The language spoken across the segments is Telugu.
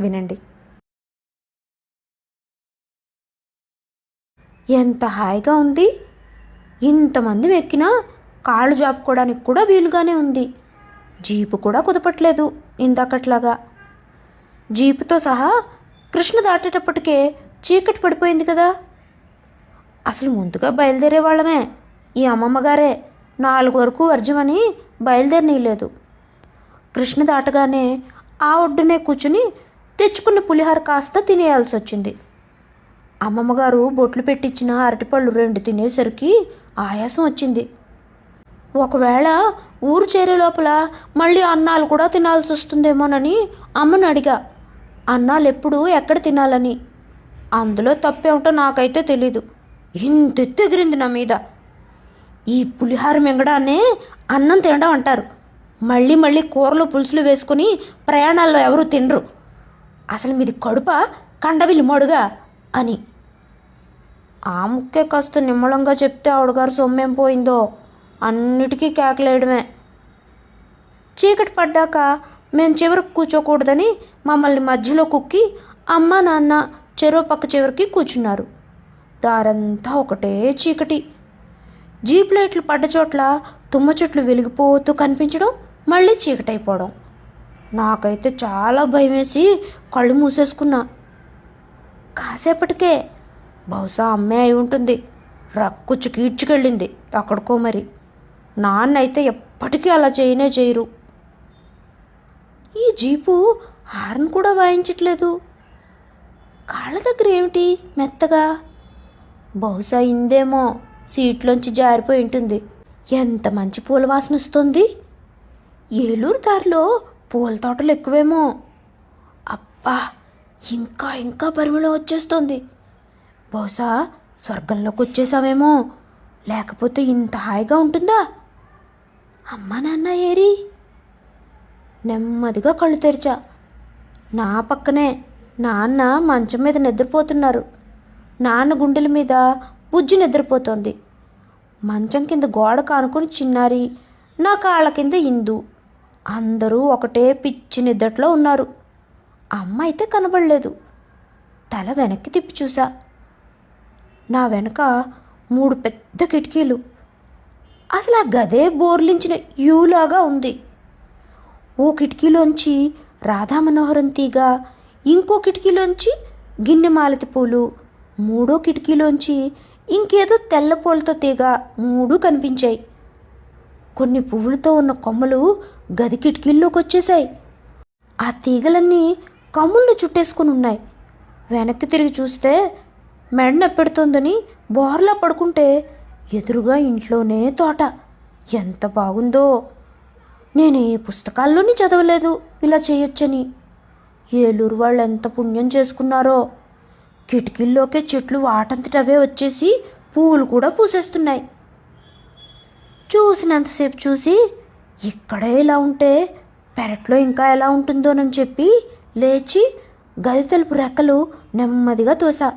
వినండి. ఎంత హాయిగా ఉంది. ఇంతమంది ఎక్కినా కాళ్ళు జాపుకోవడానికి కూడా వీలుగానే ఉంది. జీపు కూడా కుదపట్లేదు ఇందాకట్లాగా. జీపుతో సహా కృష్ణ దాటేటప్పటికే చీకటి పడిపోయింది కదా. అసలు ముందుగా బయలుదేరే వాళ్ళమే. ఈ అమ్మమ్మ గారే నాలుగు వరకు వర్జమని బయలుదేరనీయలేదు. కృష్ణ దాటగానే ఆ ఒడ్డునే కూర్చుని తెచ్చుకున్న పులిహార కాస్త తినేయాల్సి వచ్చింది అమ్మమ్మగారు బొట్లు పెట్టించిన అరటిపళ్ళు రెండు తినేసరికి ఆయాసం వచ్చింది ఒకవేళ ఊరు చేరే లోపల మళ్ళీ అన్నాలు కూడా తినాల్సి వస్తుందేమోనని అమ్మని అడిగా. అన్నాలు ఎప్పుడు ఎక్కడ తినాలని? అందులో తప్పేమిటో నాకైతే తెలీదు. ఇంత ఎగిరింది నా మీద. ఈ పులిహార మింగడానే అన్నం తినడం అంటారు. మళ్ళీ మళ్ళీ కూరలు పులుసులు వేసుకుని ప్రయాణాల్లో ఎవరు తినరు. అసలు మీది కడుప కండవిల్లి మడుగా అని. ఆ ముక్కే కాస్త నిమ్మలంగా చెప్తే ఆవిడగారు సొమ్మేం పోయిందో. అన్నిటికీ కేకలేయడమే. చీకటి పడ్డాక మేము చివరికి కూర్చోకూడదని మమ్మల్ని మధ్యలో కుక్కి అమ్మ నాన్న చెరువు పక్క చివరికి కూర్చున్నారు. దారంతా ఒకటే చీకటి. జీప్ లైట్లు పడ్డ చోట్ల తుమ్మ చెట్లు వెలిగిపోతూ కనిపించడం మళ్ళీ చీకటైపోవడం. నాకైతే చాలా భయం వేసి కళ్ళు మూసేసుకున్నా. కాసేపటికే బహుశా అమ్మే అయి ఉంటుంది. రక్కుచ్చు కీడ్చుకెళ్ళింది అక్కడికో మరి. నాన్న అయితే ఎప్పటికీ అలా చేయనే చేయరు. ఈ జీపు హార్న్ కూడా వాయించట్లేదు. కాళ్ళ దగ్గర ఏమిటి మెత్తగా? బహుశా ఇందేమో సీట్లోంచి జారిపోయి ఉంటుంది. ఎంత మంచి పూల వాసన వస్తుంది. ఏలూరు దారిలో పూల తోటలు ఎక్కువేమో. అబ్బా ఇంకా ఇంకా పరిమళం వచ్చేస్తుంది. బహుశా స్వర్గంలోకి వచ్చేసామేమో లేకపోతే ఇంత హాయిగా ఉంటుందా? అమ్మా నాన్న ఏరి. నెమ్మదిగా కళ్ళు తెరిచా. నా పక్కనే నాన్న మంచం మీద నిద్రపోతున్నారు. నాన్న గుండెల మీద బుజ్జి నిద్రపోతోంది. మంచం కింద గోడ కానుకొని చిన్నారి నా కాళ్ళ కింద ఇందు. అందరూ ఒకటే పిచ్చి నిద్దట్లో ఉన్నారు. అమ్మ అయితే కనబడలేదు. తల వెనక్కి తిప్పి చూసా. నా వెనక మూడు పెద్ద కిటికీలు. అసలు ఆ గదే బోర్లించిన యూలాగా ఉంది. ఓ కిటికీలోంచి రాధా మనోహరం తీగ ఇంకో కిటికీలోంచి గిన్నె మాలతి పూలు మూడో కిటికీలోంచి ఇంకేదో తెల్ల పూలతో తీగ మూడు కనిపించాయి. కొన్ని పువ్వులతో ఉన్న కొమ్మలు గది కిటికీల్లోకి వచ్చేసాయి ఆ తీగలన్నీ కమ్ముళ్ళు చుట్టేసుకుని ఉన్నాయి. వెనక్కి తిరిగి చూస్తే మెడ నొప్పెడుతోందని బోర్లా పడుకుంటే ఎదురుగా ఇంట్లోనే తోట. ఎంత బాగుందో! నేను ఏ పుస్తకాల్లోని చదవలేదు ఇలా చేయొచ్చని. ఏలూరు వాళ్ళు ఎంత పుణ్యం చేసుకున్నారో! కిటికీల్లోకే చెట్లు వాటంతటవే వచ్చేసి పువ్వులు కూడా పూసేస్తున్నాయి. చూసినంతసేపు చూసి ఇక్కడే ఇలా ఉంటే పెరట్లో ఇంకా ఎలా ఉంటుందోనని చెప్పి లేచి గది తలుపు రెక్కలు నెమ్మదిగా తోసా.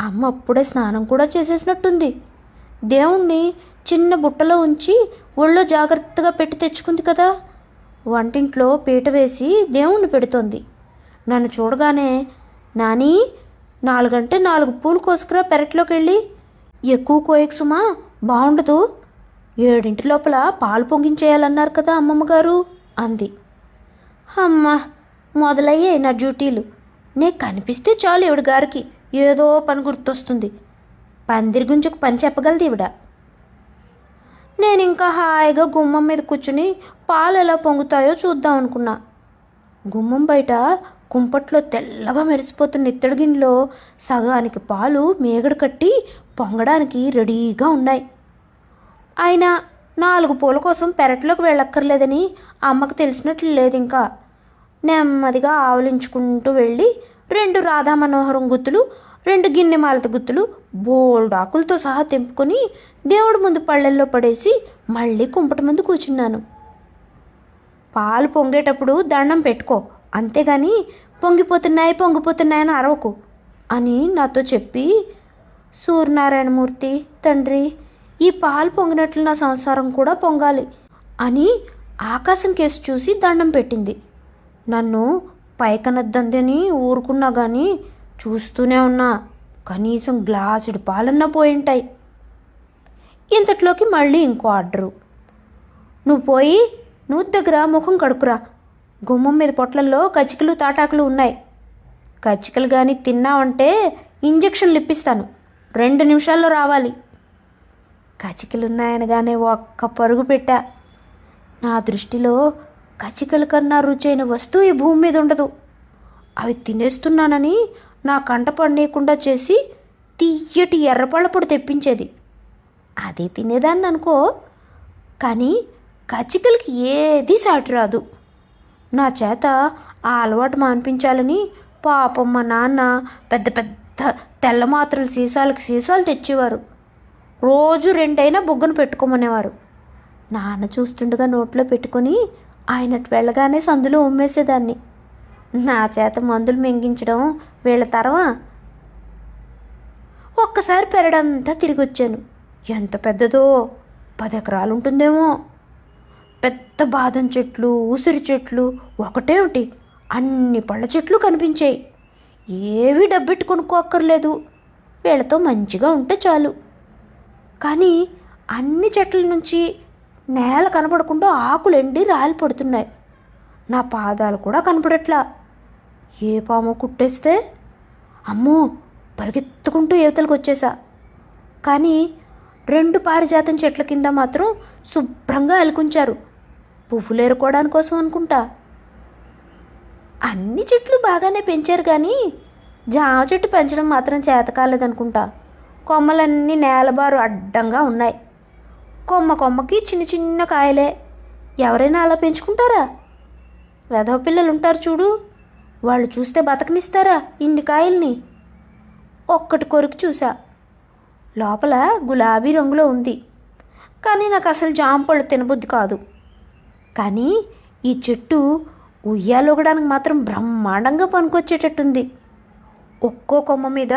అమ్మ అప్పుడే స్నానం కూడా చేసేసినట్టుంది. దేవుణ్ణి చిన్న బుట్టలో ఉంచి ఒళ్ళో జాగ్రత్తగా పెట్టి తెచ్చుకుంది కదా. వంటింట్లో పీట వేసి దేవుణ్ణి పెడుతోంది. నన్ను చూడగానే నాని నాలుగంటే నాలుగు పూలు కోసుకురా పెరట్లోకి వెళ్ళి ఎక్కువ కోయకు సుమా బాగుండదు ఏడింటి లోపల పాలు పొంగించేయాలన్నారు కదా అమ్మమ్మగారు అంది. అమ్మ మొదలయ్యాయి నా డ్యూటీలు. నే కనిపిస్తే చాలు ఈవిడ గారికి ఏదో పని గుర్తొస్తుంది. పందిరి గుంజకు పని చెప్పగలది ఈవిడ. నేను ఇంకా హాయిగా గుమ్మం మీద కూర్చుని పాలు ఎలా పొంగుతాయో చూద్దాం అనుకున్నా. గుమ్మం బయట కుంపట్లో తెల్లగా మెరిసిపోతున్న ఇత్తడి గిన్నెలో సగానికి పాలు మేగడ కట్టి పొంగడానికి రెడీగా ఉన్నాయి. ఆయన నాలుగు పూల కోసం పెరట్లోకి వెళ్ళక్కర్లేదని అమ్మకు తెలిసినట్లు లేదు ఇంకా నెమ్మదిగా ఆవలించుకుంటూ వెళ్ళి రెండు రాధా మనోహరం గుత్తులు రెండు గిన్నె మాలత గుత్తులు బోల్డ్ ఆకులతో సహా తెంపుకొని దేవుడి ముందు పళ్ళెల్లో పడేసి మళ్ళీ కుంపట ముందు కూర్చున్నాను పాలు పొంగేటప్పుడు దండం పెట్టుకో అంతేగాని పొంగిపోతున్నాయి పొంగిపోతున్నాయని అరవకు అని నాతో చెప్పి సూర్యనారాయణమూర్తి తండ్రి ఈ పాలు పొంగినట్లు నా సంసారం కూడా పొంగాలి అని ఆకాశం కేసు చూసి దండం పెట్టింది. నన్ను పైకనద్దందని ఊరుకున్నా కానీ చూస్తూనే ఉన్నా. కనీసం గ్లాసుడు పాలన్నా పోయింటాయి. ఇంతట్లోకి మళ్ళీ ఇంకో ఆర్డరు. నువ్వు పోయి నూతి దగ్గర ముఖం కడుక్కురా గుమ్మం మీద పొట్లల్లో కచ్చికలు తాటాకులు ఉన్నాయి. కచ్చికలు కానీ తిన్నావంటే ఇంజక్షన్లు ఇప్పిస్తాను. రెండు నిమిషాల్లో రావాలి. కచికలున్నాయని కానీ ఒక్క పరుగు పెట్టా. నా దృష్టిలో కచికల కన్నా రుచైన వస్తువు ఈ భూమి మీద ఉండదు. అవి తినేస్తున్నానని నా కంట పండేయకుండా చేసి తీయటి ఎర్రపళ్ళపొడి తెప్పించేది. అదే తినేదాన్ని అనుకో కానీ కచికలకి ఏది సాటి రాదు. నా చేత ఆ అలవాటు మాన్పించాలని పాపం మా నాన్న పెద్ద పెద్ద తెల్ల మాత్రలు సీసాలకు సీసాలు తెచ్చేవారు. రోజు రెండైనా బొగ్గును పెట్టుకోమనేవారు. నాన్న చూస్తుండగా నోట్లో పెట్టుకొని ఆయన వెళ్ళగానే సందులో ఉమ్మేసేదాన్ని. నా చేత మందులు మింగించడం వీళ్ళ తరమా ఒక్కసారి పెరడంతా తిరిగి వచ్చాను ఎంత పెద్దదో పది ఎకరాలు ఉంటుందేమో పెద్ద బాదం చెట్లు ఉసిరి చెట్లు ఒకటేమిటి? అన్ని పళ్ళ చెట్లు కనిపించాయి. ఏవి డబ్బెట్టు కొనుక్కోక్కర్లేదు వీళ్ళతో మంచిగా ఉంటే చాలు. కానీ అన్ని చెట్ల నుంచి నేల కనపడకుండా ఆకులు ఎండి రాలిపడుతున్నాయి నా పాదాలు కూడా కనపడట్లా. ఏ పాము కుట్టేస్తే? అమ్మో పరిగెత్తుకుంటూ యువతలకు వచ్చేసా. కానీ రెండు పారిజాతం చెట్ల కింద మాత్రం శుభ్రంగా అలుకుంచారు. పువ్వులు ఏరుకోవడానికి కోసం అనుకుంటా. అన్ని చెట్లు బాగానే పెంచారు కానీ జామ చెట్టు పెంచడం మాత్రం చేత కాలేదనుకుంటా కొమ్మలన్నీ నేలబారు అడ్డంగా ఉన్నాయి. కొమ్మ కొమ్మకి చిన్న చిన్న కాయలే. ఎవరైనా అలా పెంచుకుంటారా? వెధవ పిల్లలు ఉంటారు చూడు. వాళ్ళు చూస్తే బతకనిస్తారా ఇన్ని కాయల్ని? ఒక్కటి కొరికి చూసా. లోపల గులాబీ రంగులో ఉంది. కానీ నాకు అసలు జాంపళ్ళు తినబుద్ధి కాదు. కానీ ఈ చెట్టు ఉయ్యాలొగడానికి మాత్రం బ్రహ్మాండంగా పనికొచ్చేటట్టుంది. ఒక్కో కొమ్మ మీద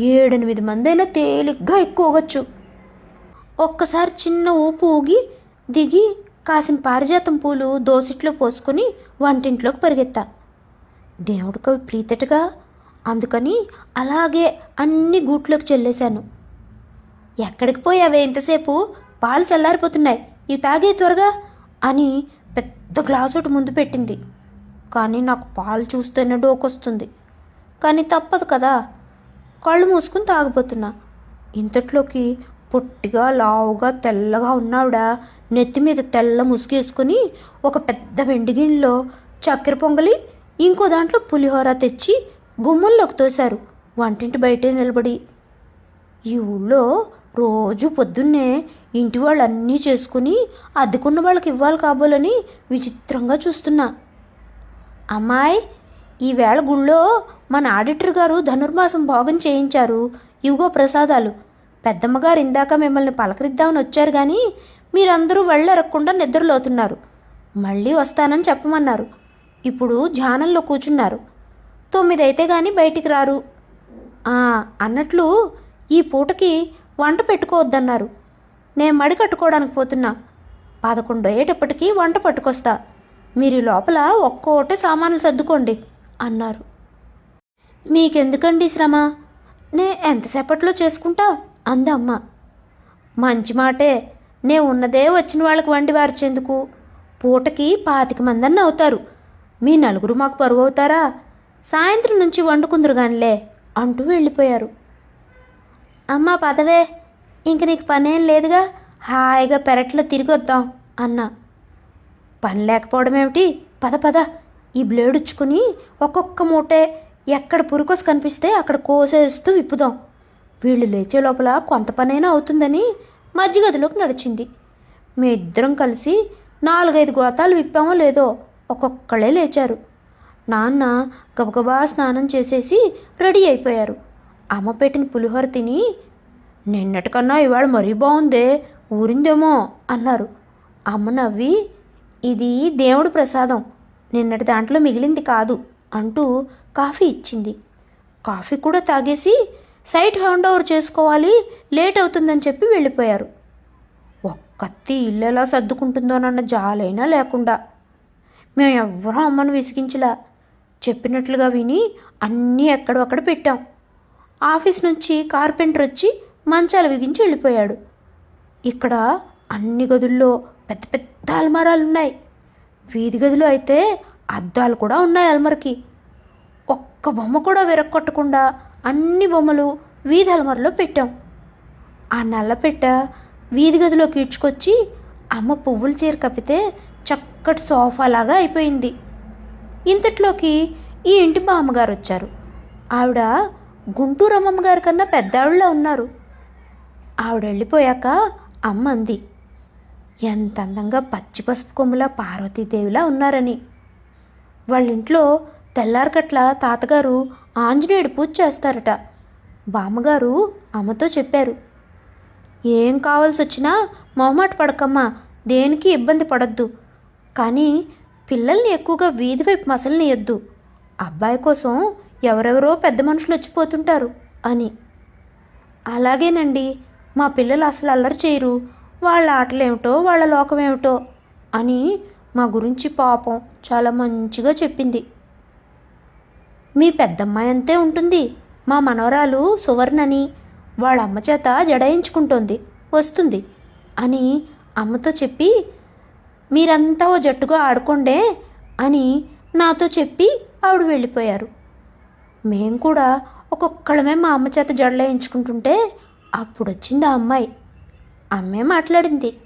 ఏడెనిమిది మందైనా తేలిగ్గా ఎక్కువవచ్చు. ఒక్కసారి చిన్న ఊపు ఊగి దిగి కాసిన పారిజాతం పూలు దోసిట్లో పోసుకొని వంటింట్లోకి పరిగెత్తా. దేవుడికి అవి ప్రీతటగా అందుకని అలాగే అన్ని గూట్లోకి చెల్లేశాను. ఎక్కడికి పోయావే ఇంతసేపు? పాలు చల్లారిపోతున్నాయి. ఇవి తాగే త్వరగా అని పెద్ద గ్లాస్ ఒకటి ముందు పెట్టింది. కానీ నాకు పాలు చూస్తేనే డోకొస్తుంది. కానీ తప్పదు కదా. కళ్ళు మూసుకుని తాగిపోతున్నా. ఇంతట్లోకి పొట్టిగా లావుగా తెల్లగా ఉన్నావిడ? నెత్తి మీద తెల్ల ముసుగేసుకొని ఒక పెద్ద వెండి గిన్నెలో చక్కెర పొంగలి ఇంకో దాంట్లో పులిహోర తెచ్చి గుమ్మంలోకి తోశారు. వంటింటి బయటే నిలబడి. ఈ ఊళ్ళో రోజు పొద్దున్నే ఇంటి వాళ్ళు అన్నీ చేసుకుని అద్దెకున్న వాళ్ళకి ఇవ్వాలి కాబోలని విచిత్రంగా చూస్తున్నా. అమ్మాయి ఈవేళ గుళ్ళో మన ఆడిటర్ గారు ధనుర్మాసం భోగం చేయించారు. ఇవిగో ప్రసాదాలు. పెద్దమ్మగారు ఇందాక మిమ్మల్ని పలకరిద్దామని వచ్చారు కానీ మీరందరూ వెళ్ళరక్కుండా నిద్రలోతున్నారు. మళ్ళీ వస్తానని చెప్పమన్నారు. ఇప్పుడు ధ్యానంలో కూర్చున్నారు తొమ్మిది అయితే కానీ బయటికి రారు. అన్నట్లు ఈ పూటకి వంట పెట్టుకోవద్దన్నారు. నేను మడి కట్టుకోవడానికి పోతున్నా. పదకొండు అయ్యేటప్పటికీ వంట పట్టుకొస్తా. మీరు లోపల ఒక్కోటే సామాన్లు సర్దుకోండి. అన్నారు. మీకెందుకండి శ్రమ? నే ఎంతసేపట్లో చేసుకుంటా? అందమ్మ. మంచి మాటే. నే ఉన్నదే వచ్చిన వాళ్ళకి వండి వార్చేందుకు. పూటకి పాతిక మందన్న అవుతారు. మీ నలుగురు మాకు పరువు అవుతారా? సాయంత్రం నుంచి వండుకుందరు గానిలే అంటూ వెళ్ళిపోయారు. అమ్మ పదవే. ఇంక నీకు పనేం లేదుగా? హాయిగా పెరట్లో తిరిగి వద్దాం అన్నా. పని లేకపోవడం ఏమిటి పద పద. ఈ బ్లేడ్ ఉచ్చుకుని ఒక్కొక్క మూటే ఎక్కడ పురుకొస కనిపిస్తే అక్కడ కోసేస్తూ విప్పుదాం. వీళ్ళు లేచే లోపల కొంత పనైనా అవుతుందని మధ్యగదిలోకి నడిచింది. మీ ఇద్దరం కలిసి నాలుగైదు గోతాలు విప్పామో లేదో ఒక్కొక్కళ్ళే లేచారు. నాన్న గబగబా స్నానం చేసేసి రెడీ అయిపోయారు. అమ్మ పెట్టిన పులిహోర తిని నిన్నటికన్నా ఇవాళ మరీ బాగుందే ఊరిందేమో అన్నారు. అమ్మ నవ్వి ఇది దేవుడు ప్రసాదం నిన్నటి దాంట్లో మిగిలింది కాదు అంటూ కాఫీ ఇచ్చింది. కాఫీ కూడా తాగేసి సైట్ హ్యాండ్ ఓవర్ చేసుకోవాలి లేట్ అవుతుందని చెప్పి వెళ్ళిపోయారు. ఒక్కత్తి ఇల్లు ఎలా సర్దుకుంటుందోనన్న జాలైనా లేకుండా. మేము ఎవ్వరూ అమ్మను విసిగించలా. చెప్పినట్లుగా విని అన్నీ ఎక్కడొక్కడ పెట్టాం. ఆఫీస్ నుంచి కార్పెంటర్ వచ్చి మంచాలు బిగించి వెళ్ళిపోయాడు. ఇక్కడ అన్ని గదుల్లో పెద్ద పెద్ద అల్మారాలు ఉన్నాయి వీధి గదిలో అయితే అద్దాలు కూడా ఉన్నాయి అల్మర్కి. ఒక్క బొమ్మ కూడా విరక్కొట్టకుండా అన్ని బొమ్మలు వీధి అల్మరలో పెట్టాం. ఆ నల్లపెట్ట వీధి గదిలోకి ఈడ్చుకొచ్చి అమ్మ పువ్వుల చీర కప్పితే చక్కటి సోఫాలాగా అయిపోయింది. ఇంతట్లోకి ఈ ఇంటి బామ్మగారు వచ్చారు. ఆవిడ గుంటూరు అమ్మమ్మ గారి కన్నా పెద్దావిళ్ళ ఉన్నారు. ఆవిడ వెళ్ళిపోయాక అమ్మ అంది ఎంత అందంగా పచ్చి పసుపు కొమ్ముల పార్వతీదేవిలా ఉన్నారని. వాళ్ళ ఇంట్లో తెల్లారకట్ల తాతగారు ఆంజనేయుడు పూజ చేస్తారట. బామ్మగారు అమ్మతో చెప్పారు ఏం కావాల్సి వచ్చినా మొహమాట పడకమ్మా దేనికి ఇబ్బంది పడద్దు. కానీ పిల్లల్ని ఎక్కువగా వీధి వైపు మసలనియొద్దు. అబ్బాయి కోసం ఎవరెవరో పెద్ద మనుషులు వచ్చిపోతుంటారు అని. అలాగేనండి మా పిల్లలు అసలు అల్లరి చేయరు. వాళ్ళ ఆటలేమిటో వాళ్ళ లోకమేమిటో అని మా గురించి పాపం చాలా మంచిగా చెప్పింది. మీ పెద్దమ్మాయి అంతే ఉంటుంది. మా మనవరాలు సువర్ణని వాళ్ళ అమ్మ చేత జడాయించుకుంటోంది వస్తుంది అని అమ్మతో చెప్పి మీరంతా ఓ జట్టుగా ఆడుకోండే అని నాతో చెప్పి ఆవిడ వెళ్ళిపోయారు. మేం కూడా ఒక్కొక్కళ్ళమే మా అమ్మ చేత జడలేయించుకుంటుంటే అప్పుడు వచ్చింది ఆ అమ్మాయి. అమ్మే మాట్లాడింది.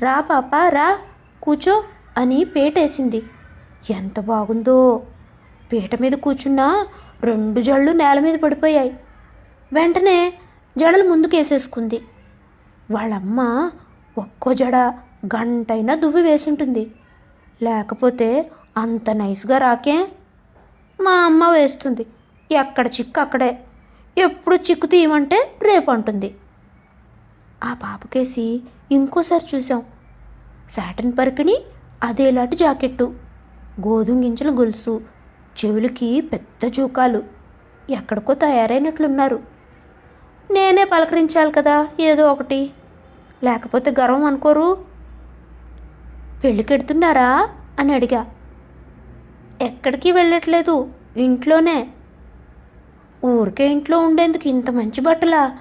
రా పాప రా కూచో అని పేటేసింది. ఎంత బాగుందో. పీట మీద కూర్చున్నా రెండు జళ్ళు నేల మీద పడిపోయాయి. వెంటనే జడలు ముందుకేసేసుకుంది. వాళ్ళమ్మ ఒక్కో జడ గంటైనా దువ్వి వేసుంటుంది. లేకపోతే అంత నైస్గా రాకే? మా అమ్మ వేస్తుంది. ఎక్కడ చిక్కు అక్కడే. ఎప్పుడు చిక్కు తీయమంటే రేపు అంటుంది. ఆ పాపకేసి ఇంకోసారి చూసాం శాటన్ పరికిణి అదేలాంటి జాకెట్టు గోధుమ గింజల గొలుసు చెవులకి పెద్ద జూకాలు ఎక్కడికో తయారైనట్లున్నారు. నేనే పలకరించాలి కదా ఏదో ఒకటి. లేకపోతే గర్వం అనుకోరు. పెళ్ళికెడుతున్నారా? అని అడిగా. ఎక్కడికి వెళ్ళట్లేదు ఇంట్లోనే. ఊరికే ఇంట్లో ఉండేందుకు ఇంత మంచి బట్టలా?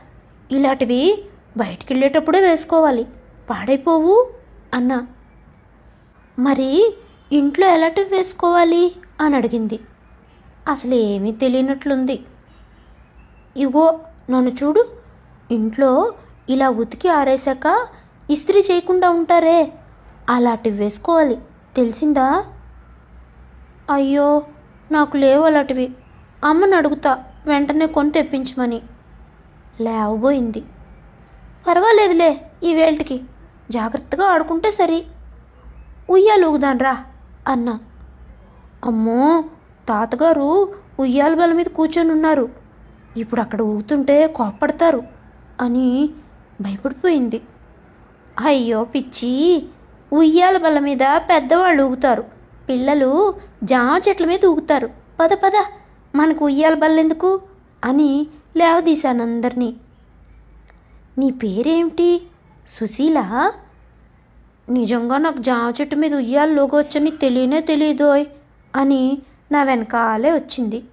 ఇలాంటివి బయటికి వెళ్ళేటప్పుడే వేసుకోవాలి. పాడైపోవు అన్నా. మరి ఇంట్లో ఎలాంటివి వేసుకోవాలి? అని అడిగింది. అసలు ఏమీ తెలియనట్లుంది. ఇగో నన్ను చూడు. ఇంట్లో ఇలా ఉతికి ఆరేశాక ఇస్త్రీ చేయకుండా ఉంటారే. అలాంటివి వేసుకోవాలి. తెలిసిందా? అయ్యో నాకు లేవు అలాంటివి. అమ్మని అడుగుతా వెంటనే కొని తెప్పించమని. లేవబోయింది. పర్వాలేదులే ఈ వేల్టికి. జాగ్రత్తగా ఆడుకుంటే సరి. ఉయ్యాలూగుదాన్రా అన్నా. అమ్మో తాతగారు ఉయ్యాల బల మీద కూర్చొని ఉన్నారు. ఇప్పుడు అక్కడ ఊగుతుంటే కోప్పడతారు అని భయపడిపోయింది. అయ్యో పిచ్చి ఉయ్యాల బల్ల మీద పెద్దవాళ్ళు ఊగుతారు. పిల్లలు జామ చెట్ల మీద ఊగుతారు. పద పద మనకు ఉయ్యాల బల్లెందుకు అని లేవదీశాను అందరినీ. నీ పేరేమిటి సుశీల? నిజంగా నాకు జామ చెట్టు మీద ఉయ్యాలు లోగొచ్చని తెలియనే తెలియదోయ్ అని నా వెనకాలే వచ్చింది.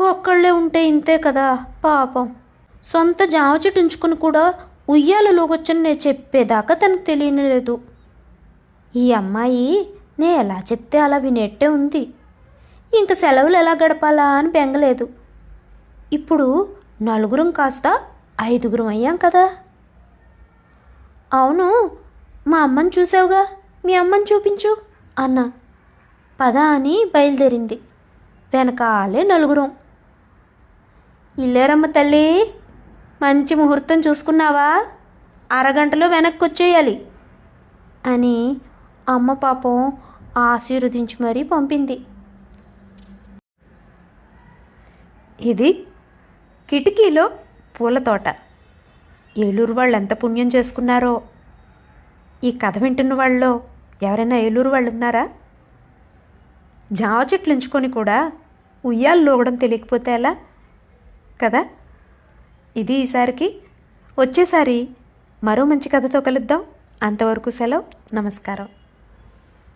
ఒక్కళ్ళే ఉంటే ఇంతే కదా పాపం. సొంత జామ చెట్టు ఉంచుకుని కూడా ఉయ్యాల లోగొచ్చని నేను చెప్పేదాకా తనకు తెలియలేదు ఈ అమ్మాయి నే ఎలా చెప్తే అలా వినేట్టే ఉంది. ఇంక సెలవులు ఎలా గడపాలా అని బెంగలేదు. ఇప్పుడు నలుగురం కాస్త ఐదుగురం అయ్యాం కదా. అవును మా అమ్మని చూసావుగా? మీ అమ్మని చూపించు అన్న. పద అని బయలుదేరింది. వెనకాలే నలుగురం. ఇల్లేరమ్మ తల్లి మంచి ముహూర్తం చూసుకున్నావా? అరగంటలో వెనక్కి వచ్చేయాలి అని అమ్మ పాపం ఆశీర్వదించి మరీ పంపింది. ఇది కిటికీలో పూల తోట. ఏలూరు వాళ్ళు ఎంత పుణ్యం చేసుకున్నారో. ఈ కథ వింటున్న వాళ్ళలో ఎవరైనా ఏలూరు వాళ్ళు ఉన్నారా? జావ చెట్లు ఉంచుకొని కూడా ఉయ్యాలు లోగడం తెలియకపోతే ఎలా? కదా? ఇది ఈసారికి వచ్చేసారి మరో మంచి కథతో కలుద్దాం. అంతవరకు సెలవు. నమస్కారం.